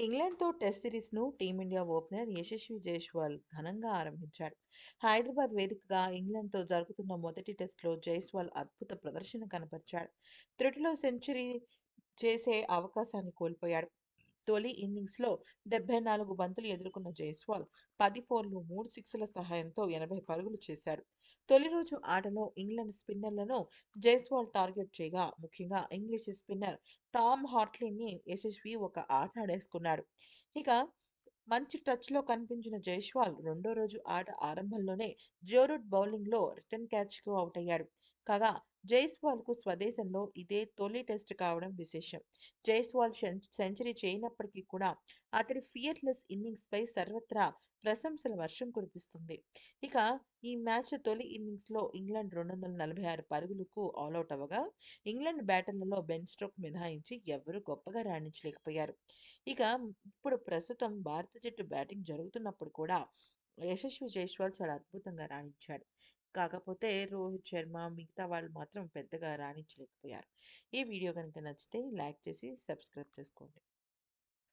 ఇంగ్లాండ్‌తో test సిరీస్‌ను Team India opener Yashasvi Jaiswal ఘనంగా ఆరంభించాడు. హైదరాబాద్ వేదికగా ఇంగ్లాండ్‌తో జరుగుతున్న మొదటి టెస్టులో జైస్వాల్ అద్భుత ప్రదర్శన కనపరిచాడు త్రుటిలో సెంచరీ చేసే అవకాశాన్ని కోల్పోయాడు. తొలి ఇన్నింగ్స్‌లో డెబ్బై నాలుగు బంతులు ఎదుర్కొన్న జైస్వాల్ పది ఫోర్లు, మూడు సిక్స్ల సహాయంతో ఎనభై పరుగులు చేశాడు. తొలి రోజు ఆటలో ఇంగ్లాండ్ స్పిన్నర్లను జైస్వాల్ టార్గెట్ చేయగా, ముఖ్యంగా ఇంగ్లీష్ స్పిన్నర్ టామ్ హార్ట్లీని యశస్వి ఒక ఆట ఆడేసుకున్నాడు. ఇక మంచి టచ్‌లో కనిపించిన జైస్వాల్ రెండో రోజు ఆట ఆరంభంలోనే జోరుడ్ బౌలింగ్‌లో రిటర్న్ క్యాచ్‌కు అవుటయ్యాడు. కాగా జైస్వాల్‌కు స్వదేశంలో ఇదే తొలి టెస్ట్ కావడం విశేషం. జైస్వాల్ సెంచరీ చేయనప్పటికీ కూడా అతడి ఫియర్‌లెస్ ఇన్నింగ్స్‌పై సర్వత్రా ప్రశంసల వర్షం కురిపిస్తుంది. ఇక ఈ మ్యాచ్ తొలి ఇన్నింగ్స్‌లో ఇంగ్లాండ్ రెండు వందల నలభై ఆరు పరుగులకు ఆల్అవుట్ అవ్వగా, ఇంగ్లాండ్ బ్యాటర్లలో బెన్ స్ట్రోక్ మినహాయించి ఎవరూ గొప్పగా రాణించలేకపోయారు. ఇక ఇప్పుడు ప్రస్తుతం భారత జట్టు బ్యాటింగ్ జరుగుతున్నప్పుడు కూడా యశస్వి జైస్వాల్ చాలా అద్భుతంగా రాణించాడు. కాకపోతే రోహిత్ శర్మ, మిగతా వాళ్ళు మాత్రం పెద్దగా రాణించలేకపోయారు. ఈ వీడియో కనుక నచ్చితే లైక్ చేసి సబ్స్క్రైబ్ చేసుకోండి.